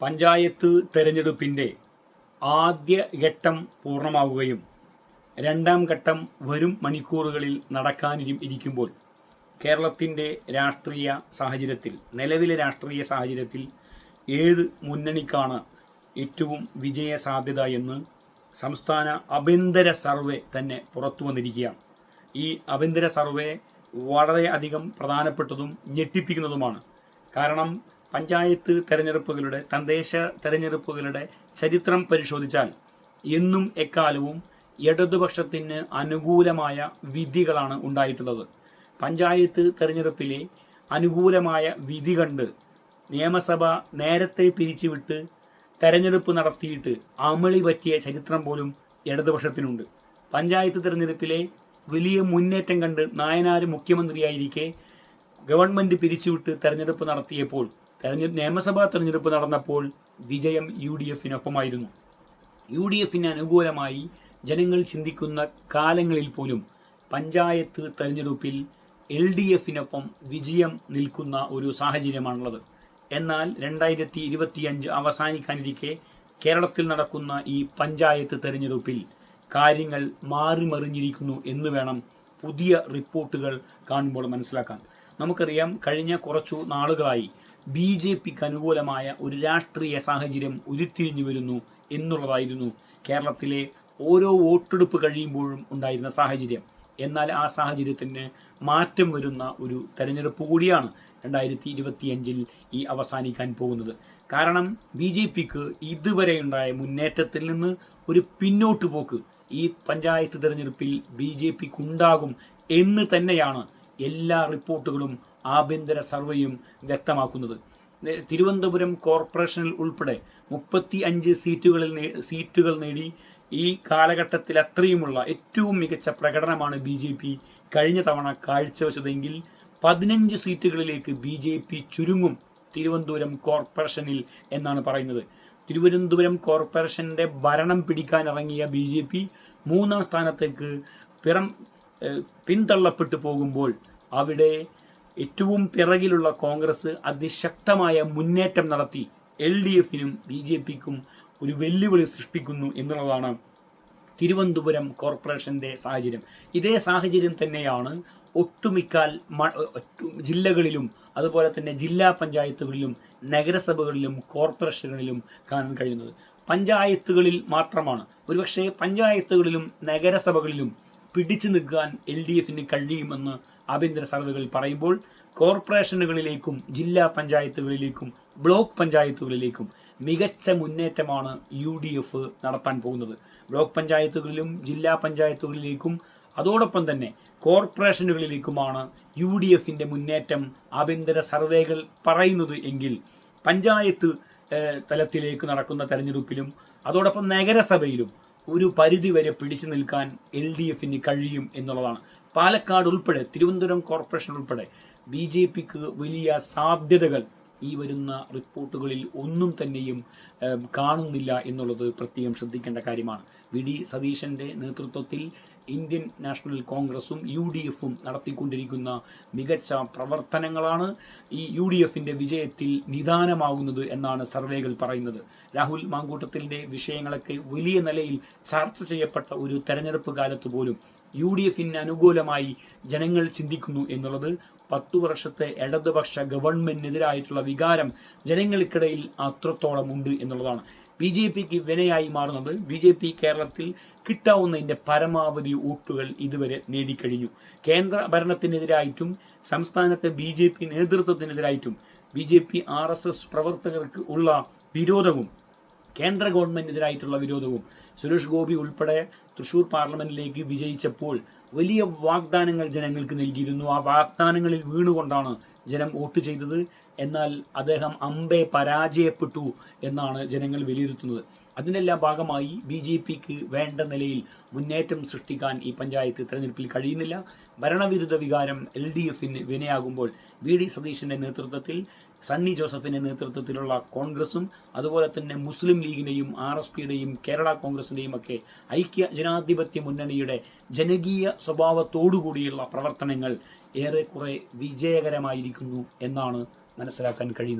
പഞ്ചായത്ത് തെരഞ്ഞെടുപ്പിന്റെ ആദ്യ ഘട്ടം പൂർണമാവുകയും രണ്ടാം ഘട്ടം വരും മണിക്കൂറുകളിൽ നടക്കാനിരി ഇരിക്കുമ്പോൾ കേരളത്തിന്റെ രാഷ്ട്രീയ സാഹചര്യത്തിൽ നിലവിലെ രാഷ്ട്രീയ സാഹചര്യത്തിൽ ഏത് മുന്നണിക്കാണ് ഏറ്റവും വിജയ സാധ്യത എന്ന് സംസ്ഥാന അഭ്യന്തര സർവേ തന്നെ പുറത്തു വന്നിരിക്കുകയാണ്. ഈ അഭ്യന്തര സർവേ വളരെയധികം പ്രധാനപ്പെട്ടതും ഞെട്ടിപ്പിക്കുന്നതുമാണ്. കാരണം പഞ്ചായത്ത് തെരഞ്ഞെടുപ്പുകളുടെ തദ്ദേശ തെരഞ്ഞെടുപ്പുകളുടെ ചരിത്രം പരിശോധിച്ചാൽ എന്നും എക്കാലവും ഇടതുപക്ഷത്തിന് അനുകൂലമായ വിധികളാണ് ഉണ്ടായിട്ടുള്ളത്. പഞ്ചായത്ത് തെരഞ്ഞെടുപ്പിലെ അനുകൂലമായ വിധി കണ്ട് നിയമസഭ നേരത്തെ പിരിച്ചുവിട്ട് തെരഞ്ഞെടുപ്പ് നടത്തിയിട്ട് അമളി പറ്റിയ ചരിത്രം പോലും ഇടതുപക്ഷത്തിനുണ്ട്. പഞ്ചായത്ത് തെരഞ്ഞെടുപ്പിലെ വലിയ മുന്നേറ്റം കണ്ട് നായനാർ മുഖ്യമന്ത്രിയായിരിക്കെ ഗവൺമെന്റ് പിരിച്ചുവിട്ട് തെരഞ്ഞെടുപ്പ് നടത്തിയപ്പോൾ തെരഞ്ഞെടുപ്പ് നിയമസഭാ തെരഞ്ഞെടുപ്പ് നടന്നപ്പോൾ വിജയം യു ഡി എഫിനൊപ്പമായിരുന്നു യു ഡി എഫിന് അനുകൂലമായി ജനങ്ങൾ ചിന്തിക്കുന്ന കാലങ്ങളിൽ പോലും പഞ്ചായത്ത് തെരഞ്ഞെടുപ്പിൽ എൽ ഡി എഫിനൊപ്പം വിജയം നിൽക്കുന്ന ഒരു സാഹചര്യമാണുള്ളത്. എന്നാൽ രണ്ടായിരത്തി ഇരുപത്തിയഞ്ച് അവസാനിക്കാനിരിക്കെ കേരളത്തിൽ നടക്കുന്ന ഈ പഞ്ചായത്ത് തെരഞ്ഞെടുപ്പിൽ കാര്യങ്ങൾ മാറിമറിഞ്ഞിരിക്കുന്നു എന്ന് വേണം പുതിയ റിപ്പോർട്ടുകൾ കാണുമ്പോൾ മനസ്സിലാക്കാൻ. നമുക്കറിയാം കഴിഞ്ഞ കുറച്ചു നാളുകളായി ബി ജെ പിക്ക് അനുകൂലമായ ഒരു രാഷ്ട്രീയ സാഹചര്യം ഉരുത്തിരിഞ്ഞു വരുന്നു എന്നുള്ളതായിരുന്നു കേരളത്തിലെ ഓരോ വോട്ടെടുപ്പ് കഴിയുമ്പോഴും ഉണ്ടായിരുന്ന സാഹചര്യം. എന്നാൽ ആ സാഹചര്യത്തിന് മാറ്റം വരുന്ന ഒരു തെരഞ്ഞെടുപ്പ് കൂടിയാണ് രണ്ടായിരത്തി ഇരുപത്തിയഞ്ചിൽ ഈ അവസാനിക്കാൻ പോകുന്നത്. കാരണം ബി ജെ പിക്ക് ഇതുവരെ ഉണ്ടായ മുന്നേറ്റത്തിൽ നിന്ന് ഒരു പിന്നോട്ട് പോക്ക് ഈ പഞ്ചായത്ത് തിരഞ്ഞെടുപ്പിൽ ബി ജെ പിക്ക് ഉണ്ടാകും എന്ന് തന്നെയാണ് എല്ലാ റിപ്പോർട്ടുകളും ആഭ്യന്തര സർവേയും വ്യക്തമാക്കുന്നത്. തിരുവനന്തപുരം കോർപ്പറേഷനിൽ ഉൾപ്പെടെ മുപ്പത്തി അഞ്ച് സീറ്റുകളിൽ സീറ്റുകൾ നേടി ഈ കാലഘട്ടത്തിൽ അത്രയുമുള്ള ഏറ്റവും മികച്ച പ്രകടനമാണ് ബി ജെ പി കഴിഞ്ഞ തവണ കാഴ്ചവെച്ചതെങ്കിൽ പതിനഞ്ച് സീറ്റുകളിലേക്ക് ബി ജെ പി ചുരുങ്ങും തിരുവനന്തപുരം കോർപ്പറേഷനിൽ എന്നാണ് പറയുന്നത്. തിരുവനന്തപുരം കോർപ്പറേഷന്റെ ഭരണം പിടിക്കാൻ ഇറങ്ങിയ ബി ജെ പി മൂന്നാം സ്ഥാനത്തേക്ക് പിറം പിന്തള്ളപ്പെട്ടു പോകുമ്പോൾ അവിടെ ഏറ്റവും പിറകിലുള്ള കോൺഗ്രസ് അതിശക്തമായ മുന്നേറ്റം നടത്തി. എൽ ഡി എഫിനും ബി ജെ പിക്കും ഒരു വെല്ലുവിളി സൃഷ്ടിക്കുന്നു എന്നുള്ളതാണ് തിരുവനന്തപുരം കോർപ്പറേഷന്റെ സാഹചര്യം. ഇതേ സാഹചര്യം തന്നെയാണ് ഒട്ടുമിക്കാൽ ജില്ലകളിലും അതുപോലെ തന്നെ ജില്ലാ പഞ്ചായത്തുകളിലും നഗരസഭകളിലും കോർപ്പറേഷനുകളിലും കാണാൻ കഴിയുന്നത്. പഞ്ചായത്തുകളിൽ മാത്രമാണ്. ഒരുപക്ഷെ പഞ്ചായത്തുകളിലും നഗരസഭകളിലും പിടിച്ചു നിൽക്കാൻ എൽ ഡി എഫിന് കഴിയുമെന്ന് ആഭ്യന്തര സർവേകൾ പറയുമ്പോൾ കോർപ്പറേഷനുകളിലേക്കും ജില്ലാ പഞ്ചായത്തുകളിലേക്കും ബ്ലോക്ക് പഞ്ചായത്തുകളിലേക്കും മികച്ച മുന്നേറ്റമാണ് യു ഡി എഫ് നടത്താൻ പോകുന്നത്. ബ്ലോക്ക് പഞ്ചായത്തുകളിലും ജില്ലാ പഞ്ചായത്തുകളിലേക്കും അതോടൊപ്പം തന്നെ കോർപ്പറേഷനുകളിലേക്കുമാണ് യു ഡി എഫിന്റെ മുന്നേറ്റം ആഭ്യന്തര സർവേകൾ പറയുന്നത് എങ്കിൽ പഞ്ചായത്ത് തലത്തിലേക്ക് നടക്കുന്ന തെരഞ്ഞെടുപ്പിലും അതോടൊപ്പം നഗരസഭയിലും ഒരു പരിധി വരെ പിടിച്ചു നിൽക്കാൻ എൽ ഡി എഫിന് കഴിയും എന്നുള്ളതാണ്. പാലക്കാട് ഉൾപ്പെടെ തിരുവനന്തപുരം കോർപ്പറേഷൻ ഉൾപ്പെടെ ബി ജെ പിക്ക് വലിയ സാധ്യതകൾ. ഈ വരുന്ന റിപ്പോർട്ടുകളിൽ ഒന്നും തന്നെയും കാണുന്നില്ല എന്നുള്ളത് പ്രത്യേകം ശ്രദ്ധിക്കേണ്ട കാര്യമാണ്. വി. ഡി. സതീശന്റെ നേതൃത്വത്തിൽ ഇന്ത്യൻ നാഷണൽ കോൺഗ്രസും യു. ഡി. എഫും നടത്തിക്കൊണ്ടിരിക്കുന്ന മികച്ച പ്രവർത്തനങ്ങളാണ് ഈ യു. ഡി. എഫിന്റെ വിജയത്തിൽ നിദാനമാകുന്നത് എന്നാണ് സർവേകൾ പറയുന്നത്. രാഹുൽ മാങ്കൂട്ടത്തിന്റെ വിഷയങ്ങളൊക്കെ വലിയ നിലയിൽ ചർച്ച ചെയ്യപ്പെട്ട ഒരു തെരഞ്ഞെടുപ്പ് കാലത്ത് പോലും യു ഡി എഫിന് അനുകൂലമായി ജനങ്ങൾ ചിന്തിക്കുന്നു എന്നുള്ളത് പത്തു വർഷത്തെ ഇടതുപക്ഷ ഗവൺമെന്റിനെതിരായിട്ടുള്ള വികാരം ജനങ്ങൾക്കിടയിൽ അത്രത്തോളം ഉണ്ട് എന്നുള്ളതാണ്. ബി ജെ പിക്ക് വിനയായി മാറുന്നത് ബി ജെ പി കേരളത്തിൽ കിട്ടാവുന്നതിന്റെ പരമാവധി വോട്ടുകൾ ഇതുവരെ നേടിക്കഴിഞ്ഞു. കേന്ദ്ര ഭരണത്തിനെതിരായിട്ടും സംസ്ഥാനത്തെ B J P നേതൃത്വത്തിനെതിരായിട്ടും B J P R S S പ്രവർത്തകർക്ക് ഉള്ള വിരോധവും കേന്ദ്ര ഗവൺമെന്റിനെതിരായിട്ടുള്ള വിരോധവും സുരേഷ് ഗോപി ഉൾപ്പെടെ തൃശൂർ പാർലമെന്റിലേക്ക് വിജയിച്ചപ്പോൾ വലിയ വാഗ്ദാനങ്ങൾ ജനങ്ങൾക്ക് നൽകിയിരുന്നു. ആ വാഗ്ദാനങ്ങളിൽ വീണുകൊണ്ടാണ് ജനം വോട്ട് ചെയ്തത്. എന്നാൽ അദ്ദേഹം അമ്പെ പരാജയപ്പെട്ടു എന്നാണ് ജനങ്ങൾ വിലയിരുത്തുന്നത്. അതിനെല്ലാം ഭാഗമായി ബി ജെ പിക്ക് വേണ്ട നിലയിൽ മുന്നേറ്റം സൃഷ്ടിക്കാൻ ഈ പഞ്ചായത്ത് തെരഞ്ഞെടുപ്പിൽ കഴിയുന്നില്ല. ഭരണവിരുദ്ധ വികാരം എൽ ഡി എഫിന് വിനയാകുമ്പോൾ വി ഡി സതീശന്റെ നേതൃത്വത്തിൽ സണ്ണി ജോസഫിന്റെ നേതൃത്വത്തിലുള്ള കോൺഗ്രസും അതുപോലെ തന്നെ മുസ്ലിം ലീഗിന്റെയും ആർ എസ് പിയുടെയും കേരള കോൺഗ്രസിന്റെയും ഒക്കെ ഐക്യ ജനാധിപത്യ മുന്നണിയുടെ ജനകീയ സ്വഭാവത്തോടുകൂടിയുള്ള പ്രവർത്തനങ്ങൾ ഏറെക്കുറെ വിജയകരമായിരിക്കുന്നു എന്നാണ് മനസ്സിലാക്കാൻ കഴിയുന്നത്.